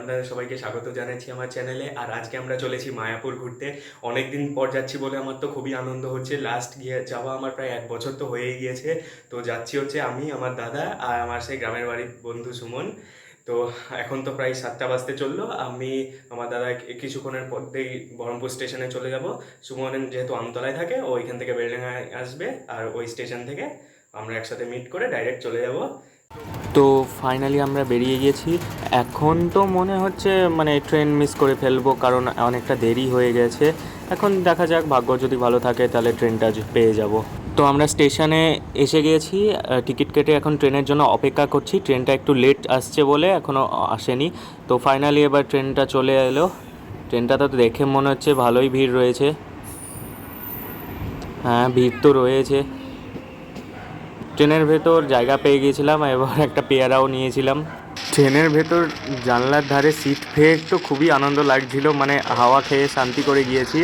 আপনাদের সবাইকে স্বাগত জানাচ্ছি আমার চ্যানেলে। আর আজকে আমরা চলেছি মায়াপুর ঘুরতে। অনেক দিন পর যাচ্ছি বলে আমার তো খুবই আনন্দ হচ্ছে। লাস্ট গিয়ে যাওয়া আমার প্রায় এক বছর তো হয়েই গিয়েছে। তো যাচ্ছি হচ্ছে আমি, আমার দাদা আর আমার সেই গ্রামের বাড়ির বন্ধু সুমন। তো এখন তো প্রায় সাতটা বাজতে চলল। আমি, আমার দাদা কিছুক্ষণের মধ্যেই বহরমপুর স্টেশনে চলে যাব। সুমন যেহেতু আমতলায় থাকে ওইখান থেকে বেলডাঙ্গায় আসবে। আর ওই স্টেশন থেকে আমরা একসাথে মিট করে ডাইরেক্ট চলে যাব। তো ফাইনালি আমরা বেরিয়ে গেছি। এখন তো মনে হচ্ছে মানে ট্রেন মিস করে ফেলব কারণ অনেকটা দেরি হয়ে গেছে। এখন দেখা যাক, ভাগ্য যদি ভালো থাকে তাহলে ট্রেনটা পেয়ে যাব। তো আমরা স্টেশনে এসে গিয়েছি টিকিট কেটে এখন ট্রেনের জন্য অপেক্ষা করছি। ট্রেনটা একটু লেট আসছে বলে এখনও আসেনি। তো ফাইনালি এবার ট্রেনটা চলে এলো। ট্রেনটা তো দেখে মনে হচ্ছে ভালোই ভিড় রয়েছে। হ্যাঁ ভিড় তো রয়েছে। ট্রেনের ভেতর জায়গা পেয়ে গিয়েছিলাম, এবার একটা পেয়ারাও নিয়েছিলাম। ট্রেনের ভেতর জানলার ধারে সিট পেয়ে তো খুবই আনন্দ লাগছিল মানে হাওয়া খেয়ে শান্তি করে গিয়েছি।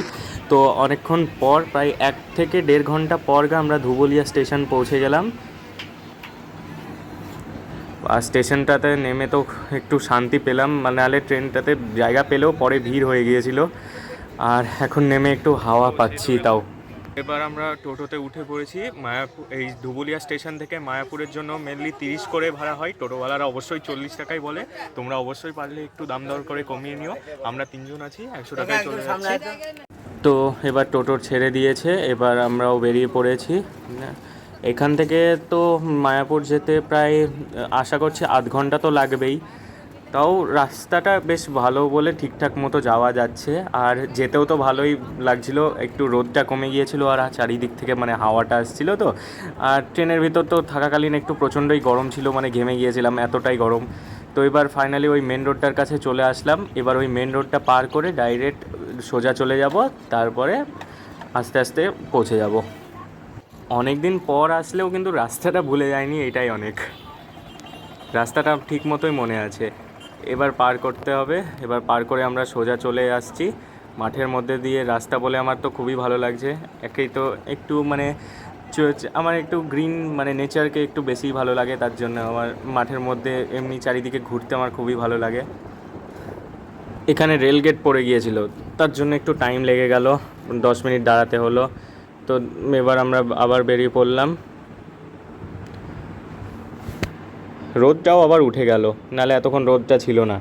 তো অনেকক্ষণ পর, প্রায় এক থেকে দেড় ঘণ্টা পর আমরা ধুবুলিয়া স্টেশন পৌঁছে গেলাম। আর স্টেশনটাতে নেমে তো একটু শান্তি পেলাম মানে নাহলে ট্রেনটাতে জায়গা পেলেও পরে ভিড় হয়ে গিয়েছিল। আর এখন নেমে একটু হাওয়া পাচ্ছি তাও। এবার আমরা টোটোতে উঠে পড়েছি। মায়াপুর এই ধুবুলিয়া স্টেশন থেকে মায়াপুরের জন্য মেনলি তিরিশ করে ভাড়া হয়। টোটোওয়ালারা অবশ্যই চল্লিশ টাকাই বলে। তোমরা অবশ্যই পারলে একটু দাম দর করে কমিয়ে নিও। আমরা তিনজন আছি একশো টাকায় চলে যাচ্ছি। তো এবার টোটো ছেড়ে দিয়েছে। এবার আমরাও বেরিয়ে পড়েছি। এখান থেকে তো মায়াপুর যেতে প্রায় আশা করছি আধ ঘণ্টা তো লাগবেই। তাও রাস্তাটা বেশ ভালো বলে ঠিকঠাক মতো যাওয়া যাচ্ছে। আর যেতেও তো ভালোই লাগছিল, একটু রোদটা কমে গিয়েছিল আর চারিদিক থেকে মানে হাওয়াটা আসছিল তো। আর ট্রেনের ভিতর তো থাকাকালীন একটু প্রচণ্ডই গরম ছিল মানে ঘেমে গিয়েছিলাম, এতটাই গরম। তো এবার ফাইনালি ওই মেন রোডটার কাছে চলে আসলাম। এবার ওই মেন রোডটা পার করে ডাইরেক্ট সোজা চলে যাব, তারপরে আস্তে আস্তে পৌঁছে যাব। অনেক দিন পর আসলেও কিন্তু রাস্তাটা ভুলে যায়নি এটাই অনেক। রাস্তাটা ঠিক মতোই মনে আছে। এবার পার করতে হবে। এবার পার করে আমরা সোজা চলে আসছি। মাঠের মধ্যে দিয়ে রাস্তা বলে আমার তো খুবই ভালো লাগছে। একেই তো একটু মানে আমার একটু গ্রিন মানে নেচারকে একটু বেশি ভালো লাগে, তার জন্য আমার মাঠের মধ্যে এমনি চারিদিকে ঘুরতে আমার খুবই ভালো লাগে। এখানে রেল গেট পড়ে গিয়েছিল, তার জন্য একটু টাইম লেগে গেল। দশ মিনিট দাঁড়াতে হলো। তো এবার আমরা আবার বেরিয়ে পড়লাম। রোদটাও আবার উঠে গেল, নালে এতক্ষণ রোদটা ছিল না।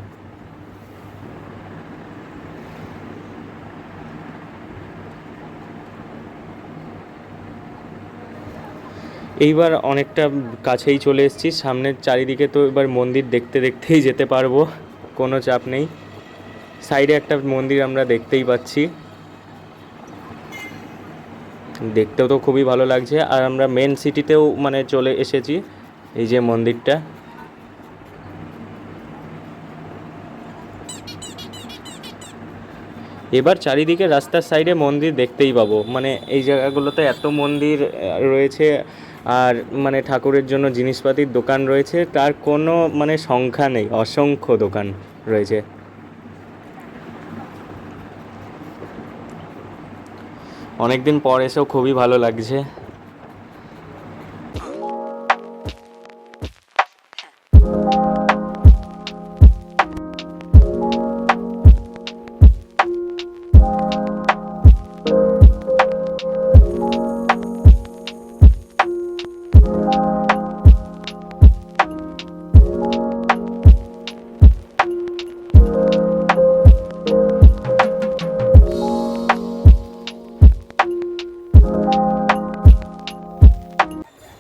এইবার অনেকটা কাছেই চলে এসেছি, সামনের চারিদিকে তো এবার মন্দির দেখতে দেখতেই যেতে পারব, কোনো চাপ নেই। সাইডে একটা মন্দির আমরা দেখতেই পাচ্ছি। দেখতেও তো খুবই ভালো লাগছে, আর আমরা মেন সিটিতেও মানে চলে এসেছি, এই যে মন্দিরটা। এবার চারিদিকে রাস্তার সাইডে মন্দির দেখতেই পাবো। মানে এই জায়গাগুলোতে এত মন্দির রয়েছে, আর মানে ঠাকুরের জন্য জিনিসপাতির দোকান রয়েছে। তার কোনো মানে সংখ্যা নেই, অসংখ্য দোকান রয়েছে। অনেকদিন পর এসেও খুবই ভালো লাগছে।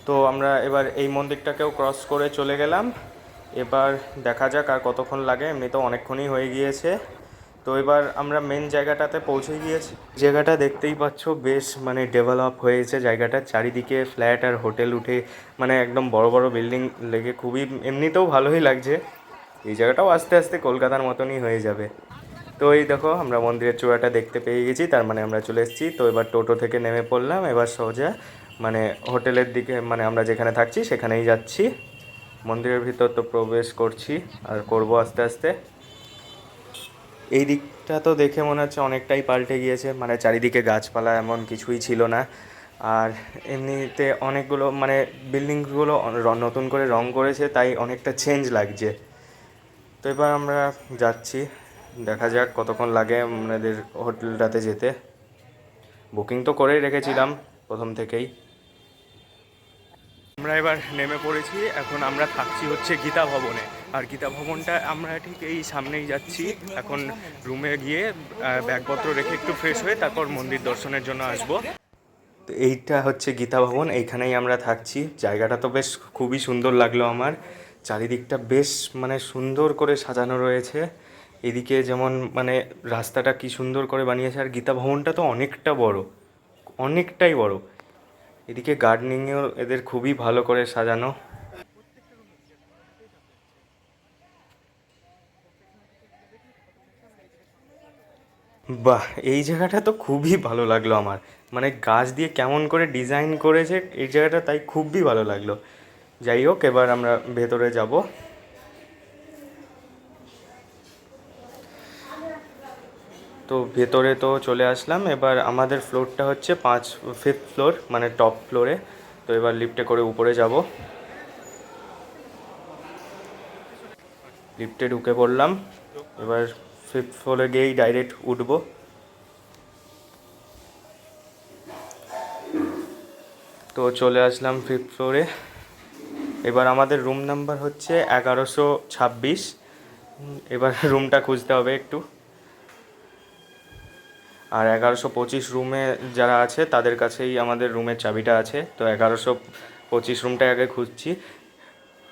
তো আমরা এবার এই মন্দিরটাকেও ক্রস করে চলে গেলাম। এবার দেখা যাক আর কতক্ষণ লাগে, এমনি তো অনেকক্ষণই হয়ে গিয়েছে। তো এবার আমরা মেন জায়গাটাতে পৌঁছে গিয়েছি। জায়গাটা দেখতেই পাচ্ছ, বেশ মানে ডেভেলপ হয়েছে। জায়গাটা চারিদিকে ফ্ল্যাট আর হোটেল উঠে মানে একদম বড় বড় বিল্ডিং লেগে খুবই, এমনিতেও ভালোই লাগছে। এই জায়গাটাও আস্তে আস্তে কলকাতার মতনই হয়ে যাবে। তো এই দেখো, আমরা মন্দিরের চূড়াটা দেখতে পেয়ে গেছি, তার মানে আমরা চলে এসেছি। তো এবার টোটো থেকে নেমে পড়লাম, এবার সোজা মানে হোটেলের দিকে মানে আমরা যেখানে থাকছি সেখানেই যাচ্ছি। মন্দিরের ভিতর তো প্রবেশ করছি আর করব আস্তে আস্তে। এই দিকটা তো দেখে মনে হচ্ছে অনেকটাই পাল্টে গিয়েছে মানে চারিদিকে গাছপালা এমন কিছুই ছিল না। আর এমনিতে অনেকগুলো মানে বিল্ডিংগুলো নতুন করে রং করেছে, তাই অনেকটা চেঞ্জ লাগছে। তো এবার আমরা যাচ্ছি, দেখা যাক কতক্ষণ লাগে আমাদের হোটেলটাতে যেতে। বুকিং তো করেই রেখেছিলাম প্রথম থেকেই। আমরা এবার নেমে পড়েছি। এখন আমরা থাকছি হচ্ছে গীতা ভবনে। আর গীতা ভবনটা আমরা ঠিক এই সামনেই যাচ্ছি। এখন রুমে গিয়ে ব্যাগপত্র রেখে একটু ফ্রেশ হয়ে তারপর মন্দির দর্শনের জন্য আসব। তো এইটা হচ্ছে গীতা ভবন, এইখানেই আমরা থাকছি। জায়গাটা তো বেশ খুবই সুন্দর লাগল আমার। চারিদিকটা বেশ মানে সুন্দর করে সাজানো রয়েছে। এদিকে যেমন মানে রাস্তাটা কি সুন্দর করে বানিয়েছে। আর গীতা ভবনটা তো অনেকটা বড়, অনেকটাই বড়। এদিকে গার্ডেনিংয়েও এদের খুবই ভালো করে সাজানো। বাহ, এই জায়গাটা তো খুবই ভালো লাগল আমার। মানে গাছ দিয়ে কেমন করে ডিজাইন করেছে, এই জায়গাটা তাই খুবই ভালো লাগল। যাই হোক, এবার আমরা ভেতরে যাব। তো ভেতরে তো চলে আসলাম। এবার আমাদের ফ্লোরটা হচ্ছে পাঁচ ফিফথ ফ্লোর মানে টপ ফ্লোরে তো এবার লিফটে করে উপরে যাব। লিফটে ঢুকে পড়লাম। এবার ফিফথ ফ্লোরে গিয়েই ডাইরেক্ট উঠবো। তো চলে আসলাম ফিফথ ফ্লোরে এবার আমাদের রুম নাম্বার হচ্ছে এগারোশো ছাব্বিশ। এবার রুমটা খুঁজতে হবে একটু। আর এগারোশো পঁচিশ রুমে যারা আছে, তাদের কাছেই আমাদের রুমের চাবিটা আছে। তো এগারোশো পঁচিশ রুমটা আগে খুঁজছি।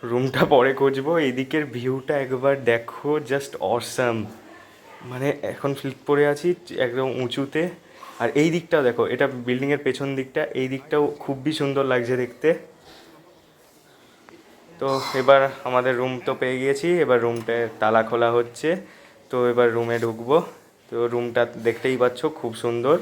রুমটা পরে খুঁজবো। এদিকের ভিউটা একবার দেখো জাস্ট অসাম মানে এখন ফ্লিপ পরে আছি একদম উঁচুতে। আর এই দিকটাও দেখো, এটা বিল্ডিংয়ের পেছন দিকটা। এই দিকটাও খুবই সুন্দর লাগছে দেখতে। তো এবার আমাদের রুম তো পেয়ে গিয়েছি। এবার রুমটায় তালা খোলা হচ্ছে। তো এবার রুমে ঢুকবো। তো রুমটা দেখতেই পাচ্ছ, খুব সুন্দর।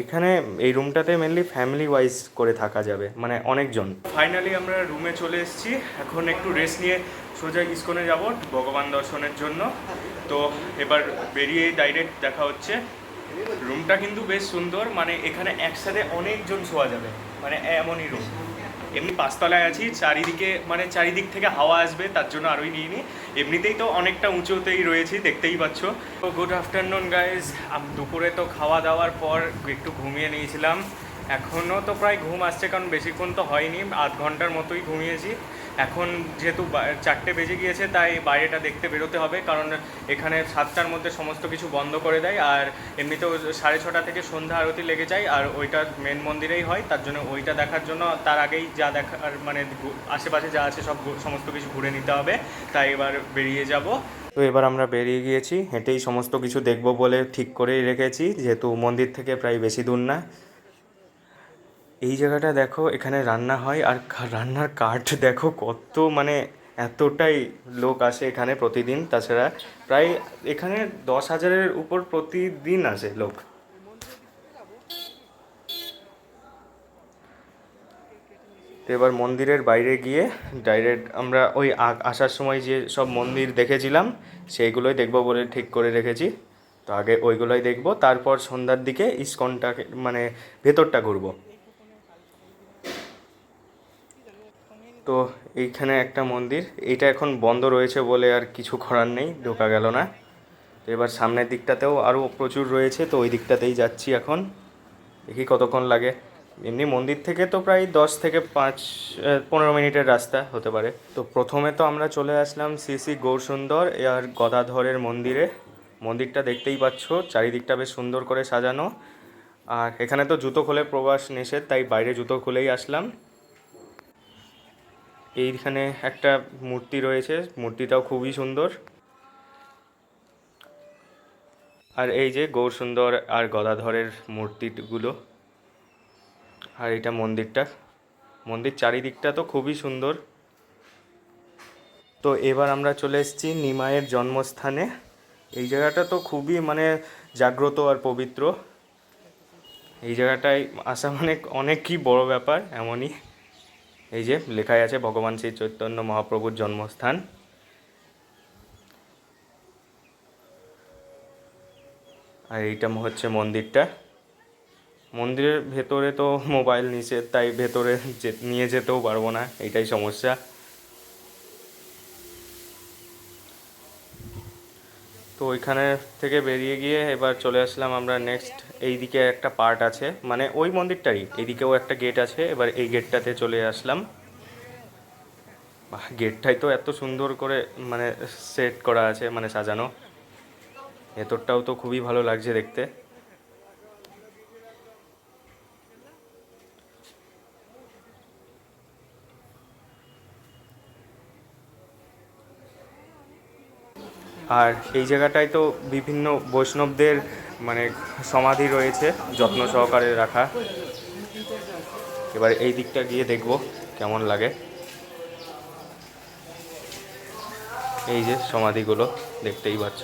এখানে, এই রুমটাতে মেনলি ফ্যামিলি ওয়াইজ করে থাকা যাবে মানে অনেকজন। ফাইনালি আমরা রুমে চলে এসেছি। এখন একটু রেস্ট নিয়ে সোজা ইস্কনে যাব ভগবান দর্শনের জন্য। তো এবার বেরিয়েই ডাইরেক্ট দেখা হচ্ছে। রুমটা কিন্তু বেশ সুন্দর মানে এখানে একসাথে অনেকজন শোয়া যাবে মানে এমনই রুম এমনি পাঁচতলায় আছি, চারিদিকে মানে চারিদিক থেকে হাওয়া আসবে, তার জন্য আরোই নিয়ে নিই এমনিতেই তো অনেকটা উঁচুতেই রয়েছি, দেখতেই পাচ্ছ। তো গুড আফটারনুন গাইজ দুপুরে তো খাওয়া দাওয়ার পর একটু ঘুমিয়ে নিয়েছিলাম। এখনও তো প্রায় ঘুম আসছে, কারণ বেশিক্ষণ তো হয়নি। আধ ঘণ্টার মতোই ঘুমিয়েছি। এখন যেহেতু চারটে বেজে গিয়েছে, তাই বাইরেটা দেখতে বেরোতে হবে, কারণ এখানে সাতটার মধ্যে সমস্ত কিছু বন্ধ করে দেয়, আর এমনিতেও সাড়ে ছটা থেকে সন্ধ্যা আরতি লেগে যায়, আর ওইটা মেন মন্দিরেই হয়, তার জন্য ওইটা দেখার জন্য তার আগেই যা দেখার মানে আশেপাশে যা আছে সব সমস্ত কিছু ঘুরে নিতে হবে, তাই এবার বেরিয়ে যাব। তো এবার আমরা বেরিয়ে গিয়েছি, হেঁটেই সমস্ত কিছু দেখব বলে ঠিক করেই রেখেছি, যেহেতু মন্দির থেকে প্রায় বেশি দূর না। এই জায়গাটা দেখো, এখানে রান্না হয় আর রান্নার কাঠ দেখো কত মানে এতটাই লোক আসে এখানে প্রতিদিন। তাছাড়া প্রায় এখানে দশ হাজারের উপর প্রতিদিন আসে লোক। এবার মন্দিরের বাইরে গিয়ে ডাইরেক্ট আমরা ওই আসার সময় যে সব মন্দির দেখেছিলাম, সেইগুলোই দেখব বলে ঠিক করে রেখেছি। তো আগে ওইগুলোই দেখব, তারপর সন্ধ্যার দিকে ইস্কনটাকে মানে ভেতরটা ঘুরবো। তো এইখানে একটা মন্দির। এইটা এখন বন্ধ রয়েছে বলে আর কিছু করার নেই, ঢোকা গেল না। তো এবার সামনের দিকটাতেও আরও প্রচুর রয়েছে, তো ওই দিকটাতেই যাচ্ছি এখন। দেখি কতক্ষণ লাগে। এমনি মন্দির থেকে তো প্রায় দশ থেকে পাঁচ পনেরো মিনিটের রাস্তা হতে পারে। তো প্রথমে তো আমরা চলে আসলাম শ্রী গৌরসুন্দর আর গদাধরের মন্দিরে। মন্দিরটা দেখতেই পাচ্ছ, চারিদিকটা বেশ সুন্দর করে সাজানো। আর এখানে তো জুতো খুলে প্রবাস নিষেধ, তাই বাইরে জুতো খুলেই আসলাম। এইখানে একটা মূর্তি রয়েছে, মূর্তিটাও খুবই সুন্দর। আর এই যে গৌর সুন্দর আর গদাধরের মূর্তিগুলো, আর এটা মন্দিরটা। মন্দির চারিদিকটা তো খুবই সুন্দর। তো এবার আমরা চলে এসেছি নিমায়ের জন্মস্থানে। এই জায়গাটা তো খুবই মানে জাগ্রত আর পবিত্র। এই জায়গাটায় আসা মানে অনেকই বড় ব্যাপার, এমনই। এই যে লেখাই আছে ভগবান শ্রী চৈতন্য মহাপ্রভুর জন্মস্থান। আর এইটা হচ্ছে মন্দিরটা। মন্দিরের ভেতরে তো মোবাইল নিচে তাই ভেতরে নিয়ে যেতেও পারব না এইটাই সমস্যা। ওইখানে থেকে বেরিয়ে গিয়ে এবার চলে আসলাম আমরা নেক্সট এইদিকে একটা পার্ট আছে মানে ওই মন্দিরটারই এইদিকেও একটা গেট আছে, এবার এই গেটটাতে চলে আসলাম। গেটটাই তো এত সুন্দর করে মানে সেট করা আছে মানে সাজানো। ভেতরটাও তো খুবই ভালো লাগছে দেখতে। আর এই জায়গাটায় তো বিভিন্ন বৈষ্ণবদের মানে সমাধি রয়েছে, যত্ন সহকারে রাখা। এবার এই দিকটা গিয়ে দেখব কেমন লাগে। এই যে সমাধিগুলো দেখতেই পাচ্ছ।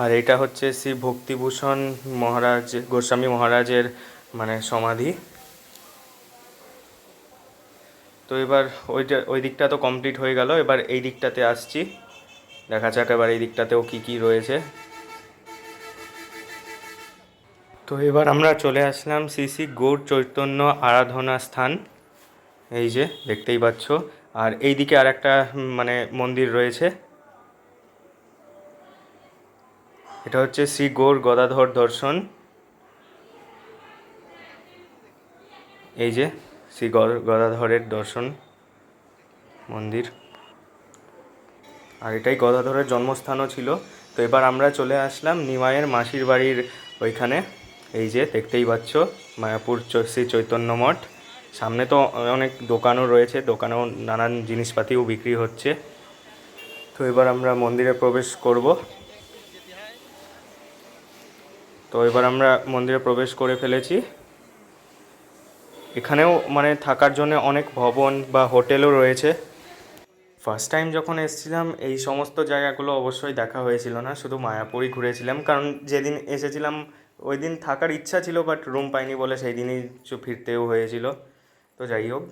আর এটা হচ্ছে শ্রী ভক্তিভূষণ মহারাজ, গোস্বামী মহারাজের মানে সমাধি। তো এবার ওইটা, ওই দিকটা তো কমপ্লিট হয়ে গেল, এবার এই দিকটাতে আসছি। দেখা যাক এবার এই দিকটাতেও কী কী রয়েছে। তো এবার আমরা চলে আসলাম শ্রী শ্রী গৌর চৈতন্য আরাধনা স্থান। এই যে, দেখতেই পাচ্ছ। আর এই দিকে আর একটা মানে মন্দির রয়েছে। এটা হচ্ছে শ্রী গৌর গদাধর দর্শন। এই যে শ্রী গদ- গদাধরের দর্শন মন্দির। আর এটাই গদাধরের জন্মস্থানও ছিল। তো এবার আমরা চলে আসলাম নিমাইয়ের মাসির বাড়ির ওইখানে। এই যে দেখতেই পাচ্ছ, মায়াপুর শ্রী চৈতন্য মঠ। সামনে তো অনেক দোকানও রয়েছে, দোকানেও নানান জিনিসপাতিও বিক্রি হচ্ছে। তো এবার আমরা মন্দিরে প্রবেশ করব। তো এবার আমরা মন্দিরে প্রবেশ করে ফেলেছি। এখানেও মানে থাকার জন্য অনেক ভবন বা হোটেলও রয়েছে। ফার্স্ট টাইম যখন এসেছিলাম, এই সমস্ত জায়গাগুলো অবশ্যই দেখা হয়েছিল না, শুধু মায়াপুরই ঘুরেছিলাম। কারণ যেদিন এসেছিলাম ওই দিন থাকার ইচ্ছা ছিল বাট রুম পাইনি বলে সেই দিনই ফিরতেও হয়েছিল। তো যাই হোক,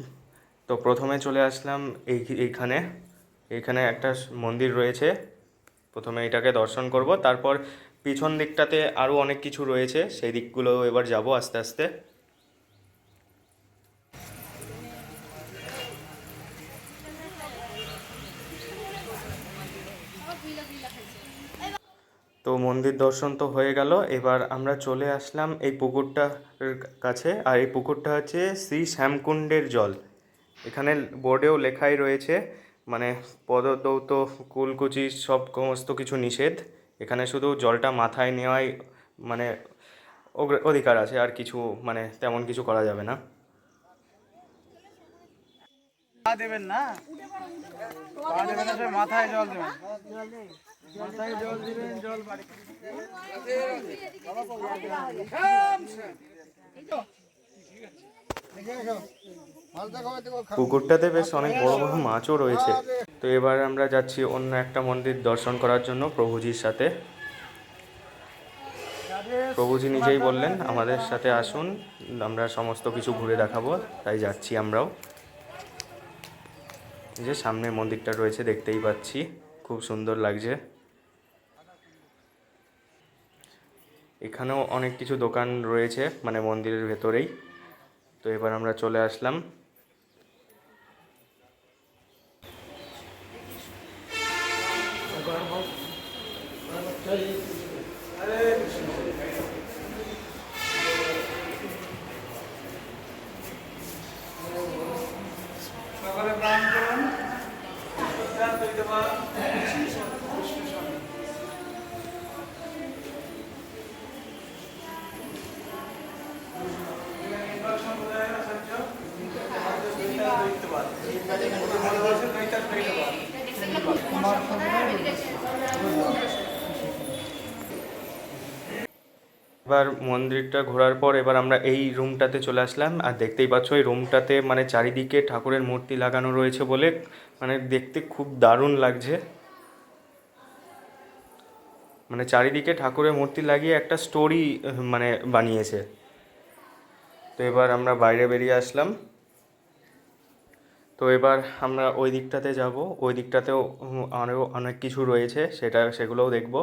তো প্রথমে চলে আসলাম এই, এইখানে। এইখানে একটা মন্দির রয়েছে। প্রথমে এটাকে দর্শন করব, তারপর পিছন দিকটাতে আরও অনেক কিছু রয়েছে, সেই দিকগুলো এবার যাব আস্তে আস্তে। তো মন্দির দর্শন তো হয়ে গেল, এবার আমরা চলে আসলাম এই পুকুরটার কাছে, আর এই পুকুরটা হচ্ছে শ্রী শ্যামকুণ্ডের জল। এখানে বোর্ডেও লেখাই রয়েছে মানে পদদৌত কুলকুচি, সব সমস্ত কিছু নিষেধ। এখানে শুধু জলটা মাথায় নেওয়াই মানে অধিকার আছে আর কিছু মানে তেমন কিছু করা যাবে না। দেবেন মাথায় জল দেবেন। মাথায় জল দিবেন জল বাড়ি। পুকুরটাতে বেশ অনেক বড় বড় মাছও রয়েছে। তো এবার আমরা যাচ্ছি অন্য একটা মন্দির দর্শন করার জন্য প্রভুজির সাথে। প্রভুজি নিজেই বললেন, আমাদের সাথে আসুন, আমরা সমস্ত কিছু ঘুরে দেখাবো, তাই যাচ্ছি আমরাও। যে সামনে মন্দিরটা রয়েছে, দেখতেই পাচ্ছি, খুব সুন্দর লাগছে। এখানেও অনেক কিছু দোকান রয়েছে মানে মন্দিরের ভেতরেই। তো এবার আমরা চলে আসলাম। এবার মন্দিরটা ঘোরার পর এবার আমরা এই রুমটাতে চলে আসলাম। আর দেখতেই পাচ্ছ, এই রুমটাতে মানে চারিদিকে ঠাকুরের মূর্তি লাগানো রয়েছে বলে মানে দেখতে খুব দারুণ লাগছে। মানে চারিদিকে ঠাকুরের মূর্তি লাগিয়ে একটা স্টোরি মানে বানিয়েছে। তো এবার আমরা বাইরে বেরিয়ে আসলাম। তো এবার আমরা ওই দিকটাতে যাব। ওই দিকটাতেও আরও অনেক কিছু রয়েছে, সেটা, সেগুলোও দেখব।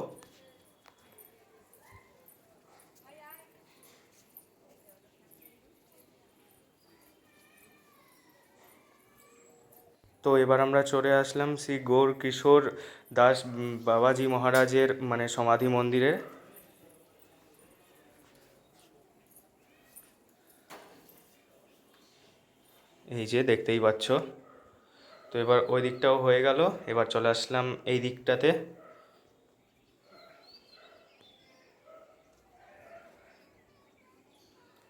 তো এবার আমরা চলে আসলাম শ্রী গৌর কিশোর দাস বাবাজি মহারাজের মানে সমাধি মন্দিরে। এই যে দেখতেই পাচ্ছ। তো এবার ওই দিকটাও হয়ে গেল। এবার চলে আসলাম এই দিকটাতে।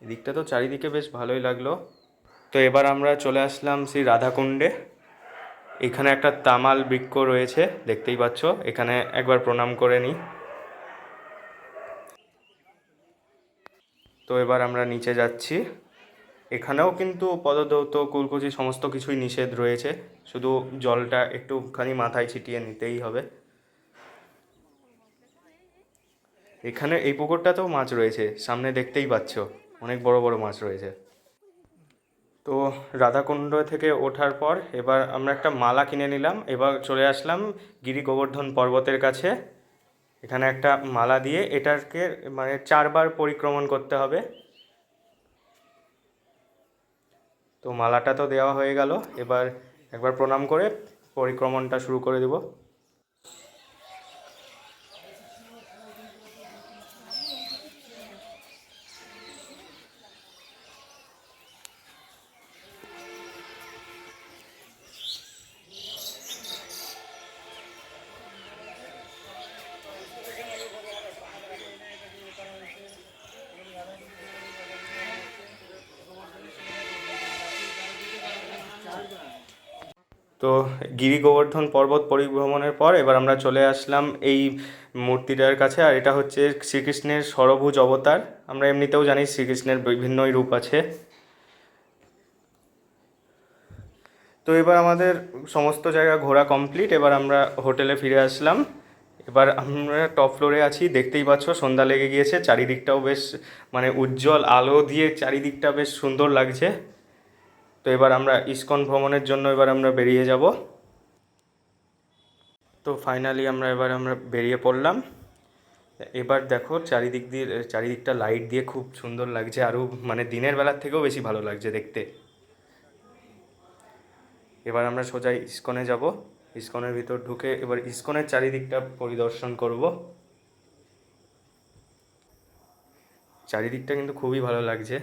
এই দিকটা তো চারিদিকে বেশ ভালোই লাগল। তো এবার আমরা চলে আসলাম শ্রী রাধাকুণ্ডে। এখানে একটা তামাল বৃক্ষ রয়েছে, দেখতেই পাচ্ছ। এখানে একবার প্রণাম করে নিই। তো এবার আমরা নিচে যাচ্ছি। এখানেও কিন্তু পদদৌত, কুলকুচি সমস্ত কিছুই নিষেধ রয়েছে। শুধু জলটা একটুখানি মাথায় ছিটিয়ে নিতেই হবে। এখানে এই পুকুরটাতেও মাছ রয়েছে, সামনে দেখতেই পাচ্ছ। অনেক বড় বড় মাছ রয়েছে। তো রাধাকুণ্ড থেকে ওঠার পর এবার আমরা একটা মালা কিনে নিলাম। এবার চলে আসলাম গিরি গোবর্ধন পর্বতের কাছে। এখানে একটা মালা দিয়ে এটাকে মানে চারবার পরিক্রমণ করতে হবে। তো মালাটা তো দেওয়া হয়ে গেল। এবার একবার প্রণাম করে পরিক্রমণটা শুরু করে দেব। তো গিরি গোবর্ধন পর্বত পরিভ্রমণের পর এবার আমরা চলে আসলাম এই মূর্তিটার কাছে, আর এটা হচ্ছে শ্রীকৃষ্ণের সরভুজ অবতার। আমরা এমনিতেও জানি শ্রীকৃষ্ণের বিভিন্নই রূপ আছে। তো এবার আমাদের সমস্ত জায়গা ঘোরা কমপ্লিট, এবার আমরা হোটেলে ফিরে আসলাম। এবার আমরা টপ ফ্লোরে আছি, দেখতেই পাচ্ছ সন্ধ্যা লেগে গিয়েছে, চারিদিকটাও বেশ মানে উজ্জ্বল আলো দিয়ে চারিদিকটা বেশ সুন্দর লাগছে। তো এবার আমরা ইস্কন ভ্রমণের জন্য এবার আমরা বেরিয়ে যাব। তো ফাইনালি আমরা এবার আমরা বেরিয়ে পড়লাম। এবার দেখো চারিদিক দিয়ে, চারিদিকটা লাইট দিয়ে খুব সুন্দর লাগছে। আরও মানে দিনের বেলার থেকেও বেশি ভালো লাগছে দেখতে। এবার আমরা সোজা ইস্কনে যাব। ইস্কনের ভিতর ঢুকে এবার ইস্কনের চারিদিকটা পরিদর্শন করব। চারিদিকটা কিন্তু খুবই ভালো লাগছে।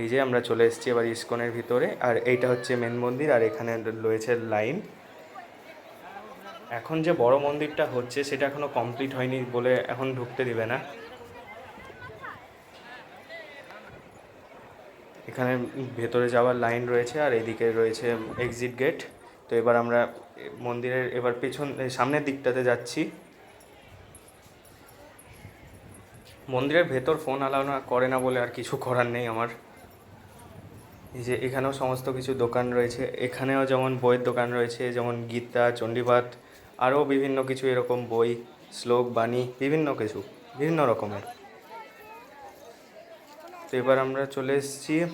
এই যে আমরা চলে এসেছি এবার ইস্কনের ভিতরে, আর এইটা হচ্ছে মেন মন্দির, আর এখানে রয়েছে লাইন এখন যে বড় মন্দিরটা হচ্ছে, সেটা এখনও কমপ্লিট হয়নি বলে এখন ঢুকতে দিবে না। এখানে ভেতরে যাওয়ার লাইন রয়েছে, আর এদিকে রয়েছে এক্সিট গেট তো এবার আমরা মন্দিরের, এবার পেছন সামনের দিকটাতে যাচ্ছি। মন্দিরের ভেতর ফোন অ্যালাউ করে না বলে আর কিছু করার নেই আমার। যে এখানেও সমস্ত কিছু দোকান রয়েছে। এখানেও যেমন বইয়ের দোকান রয়েছে, যেমন গীতা, চণ্ডীপাঠ, আরও বিভিন্ন কিছু এরকম বই, শ্লোক, বাণী, বিভিন্ন কিছু, বিভিন্ন রকমের। তো এবার আমরা চলে এসেছি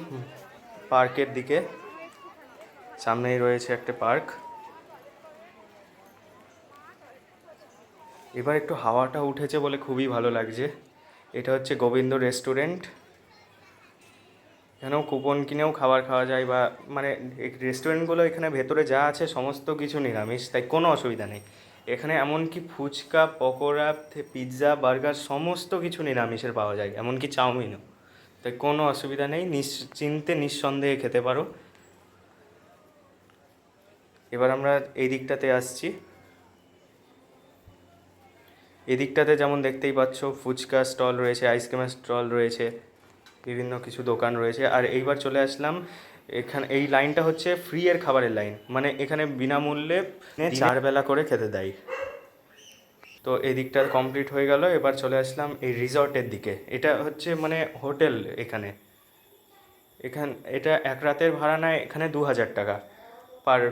পার্কের দিকে। সামনেই রয়েছে একটা পার্ক। এবার একটু হাওয়াটা উঠেছে বলে খুবই ভালো লাগছে। এটা হচ্ছে গোবিন্দ রেস্টুরেন্ট। এখানেও কুপন কিনেও খাবার খাওয়া যায় বা মানে রেস্টুরেন্টগুলো এখানে ভেতরে যা আছে সমস্ত কিছু নিরামিষ, তাই কোনো অসুবিধা নেই। এখানে এমনকি ফুচকা, পকোড়া পিৎজা, বার্গার সমস্ত কিছু নিরামিষের পাওয়া যায়, এমনকি চাউমিনও। তাই কোনো অসুবিধা নেই, নিশ্চিন্তে, নিঃসন্দেহে খেতে পারো। এবার আমরা এই দিকটাতে আসছি। এদিকটাতে যেমন দেখতেই পাচ্ছ, ফুচকা স্টল রয়েছে, আইসক্রিমের স্টল রয়েছে। বিভিন্ন কিছু দোকান রয়েছে। আর এইবার চলে আসলাম এখানে এই লাইনটা হচ্ছে ফ্রি এর খাবারের লাইন। মানে এখানে বিনামূল্যে চার বেলা করে খেতে দেয়। তো এই দিকটা কমপ্লিট হয়ে গেল এবার চলে আসলাম এই রিসর্টের দিকে। এটা হচ্ছে মানে হোটেল এখানে। এখান এটা এক রাতের ভাড়া নেয় এখানে দু হাজার টাকা পার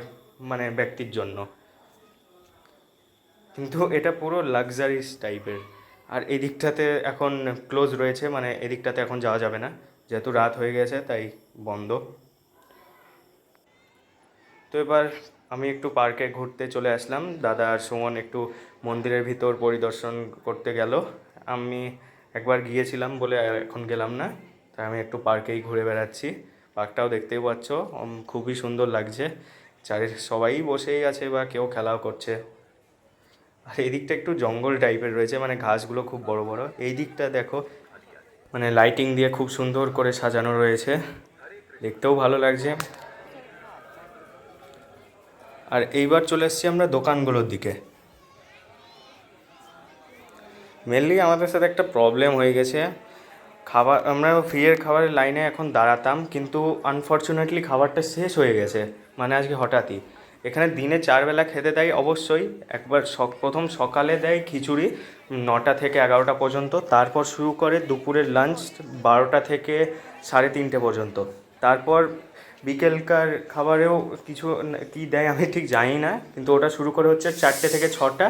মানে ব্যক্তির জন্য। কিন্তু এটা পুরো লাক্সারিস টাইপের আর এই দিকটাতে এখন ক্লোজ রয়েছে মানে এদিকটাতে এখন যাওয়া যাবে না। যেহেতু রাত হয়ে গেছে, তাই বন্ধ। তো এবার আমি একটু পার্কে ঘুরতে চলে আসলাম। দাদা আর সুমন একটু মন্দিরের ভিতর পরিদর্শন করতে গেল। আমি একবার গিয়েছিলাম বলে এখন গেলাম না। তাই আমি একটু পার্কেই ঘুরে বেড়াচ্ছি। পার্কটাও দেখতেই পাচ্ছ খুবই সুন্দর লাগছে। চারি সবাই বসেই আছে বা কেউ খেলাও করছে। আর এই দিকটা একটু জঙ্গল টাইপের রয়েছে মানে ঘাসগুলো খুব বড় বড়। এই দিকটা দেখো মানে লাইটিং দিয়ে খুব সুন্দর করে সাজানো রয়েছে। দেখতেও ভালো লাগছে। আর এইবার চলে এসেছি আমরা দোকানগুলোর দিকে। মেনলি আমাদের সাথে একটা প্রবলেম হয়ে গেছে। খাবার, আমরা ফ্রিয়ের খাবারের লাইনে এখন দাঁড়াতাম, কিন্তু আনফর্চুনেটলি খাবারটা শেষ হয়ে গেছে মানে আজকে হঠাৎই। এখানে দিনে চারবেলা খেতে দেয় অবশ্যই। একবার প্রথম সকালে দেয় খিচুড়ি, নটা থেকে এগারোটা পর্যন্ত। তারপর শুরু করে দুপুরের লাঞ্চ বারোটা থেকে সাড়ে তিনটে পর্যন্ত। তারপর বিকেলকার খাবারেও কিছু কি দেয় আমি ঠিক জানি না, কিন্তু ওটা শুরু করে হচ্ছে চারটে থেকে ছটা।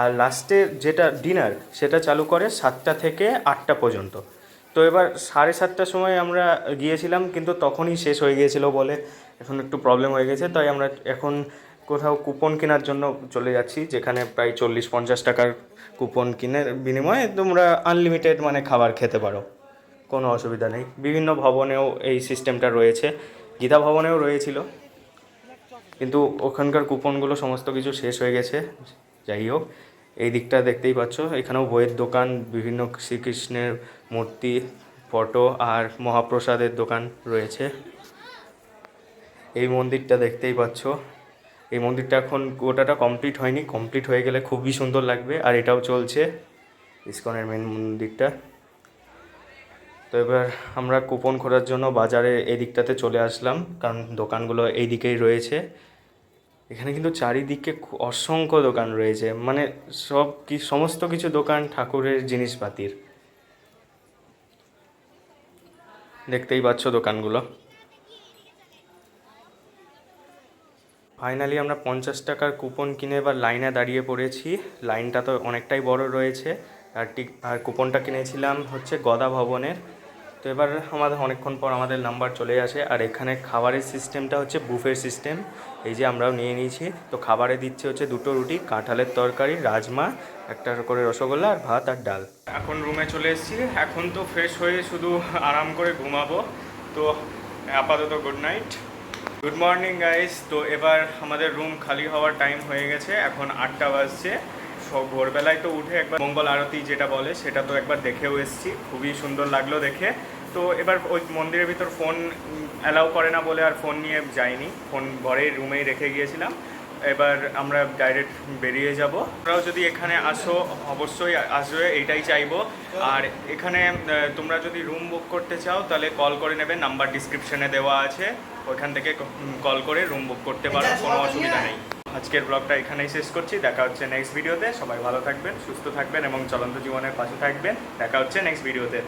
আর লাস্টে যেটা ডিনার সেটা চালু করে সাতটা থেকে আটটা পর্যন্ত। তো এবার সাড়ে সাতটার সময় আমরা গিয়েছিলাম, কিন্তু তখনই শেষ হয়ে গিয়েছিল বলে এখন একটু প্রবলেম হয়ে গেছে, তাই আমরা এখন কোথাও কুপন কেনার জন্য চলে যাচ্ছি, যেখানে প্রায় চল্লিশ পঞ্চাশ টাকার কুপন কিনে বিনিময়ে তোমরা আনলিমিটেড মানে খাবার খেতে পারো, কোনো অসুবিধা নেই। বিভিন্ন ভবনেও এই সিস্টেমটা রয়েছে, গীতা ভবনেও রয়েছিল, কিন্তু ওখানকার কুপনগুলো সমস্ত কিছু শেষ হয়ে গেছে, যাই হোক, এই দিকটা দেখতেই পাচ্ছ, এখানেও বইয়ের দোকান, বিভিন্ন শ্রীকৃষ্ণের মূর্তি, ফটো আর মহাপ্রসাদের দোকান রয়েছে। এই মন্দিরটা দেখতেই পাচ্ছ। এই মন্দিরটা এখন গোটাটা কমপ্লিট হয়নি। কমপ্লিট হয়ে গেলে খুবই সুন্দর লাগবে। আর এটাও চলছে ইসকনের মেন মন্দিরটা। তো এবার আমরা কুপন খোঁজার জন্য বাজারে এই দিকটাতে চলে আসলাম। কারণ দোকানগুলো এই দিকেই রয়েছে। এখানে কিন্তু চারিদিকে অসংখ্য দোকান রয়েছে। মানে সব কি, সমস্ত কিছু দোকান ঠাকুরের জিনিসপাতির। দেখতেই পাচ্ছ দোকানগুলো। ফাইনালি আমরা পঞ্চাশ টাকার কুপন কিনে এবার লাইনে দাঁড়িয়ে পড়েছি। লাইনটা তো অনেকটাই বড় রয়েছে। আর টিক আর কুপনটা কিনেছিলাম হচ্ছে গদা ভবনের। তো এবার আমাদের, অনেকক্ষণ পর আমাদের নাম্বার চলে আসে। আর এখানে খাবারের সিস্টেমটা হচ্ছে বুফের সিস্টেম। এই যে আমরাও নিয়ে নিয়েছি। তো খাবারে দিচ্ছে হচ্ছে দুটো রুটি, কাঁঠালের তরকারি, রাজমা, একটা করে রসগোল্লা আর ভাত আর ডাল। এখন রুমে চলে এসেছি। এখন তো ফ্রেশ হয়ে শুধু আরাম করে ঘুমাবো। তো আপাতত good night good morning guys তো এবার আমাদের রুম খালি হওয়ার টাইম হয়ে গেছে। এখন আটটা বাজছে। সব ভোরবেলায় তো উঠে একবার মঙ্গল আরতি যেটা বলে, সেটা তো একবার দেখেও এসেছি। খুবই সুন্দর লাগল দেখে। তো এবার ওই মন্দিরের ভিতর ফোন অ্যালাউ করে না বলে আর ফোন নিয়ে যাইনি। ফোন ঘরেই রুমেই রেখে গিয়েছিলাম। এবার আমরা ডাইরেক্ট বেরিয়ে যাব। তোমরাও যদি এখানে আসো অবশ্যই আসবে এইটাই চাইব। আর এখানে তোমরা যদি রুম বুক করতে চাও তাহলে কল করে নেবে নাম্বার ডিসক্রিপশনে দেওয়া আছে। ওইখান থেকে কল করে রুম বুক করতে পারো কোনো অসুবিধা নেই। আজকের ব্লগটা এখানেই শেষ করছি দেখা হচ্ছে নেক্সট ভিডিওতে সবাই ভালো থাকবেন সুস্থ থাকবেন এবং চলন্ত জীবনের পাশে থাকবেন। দেখা হচ্ছে নেক্সট ভিডিওতে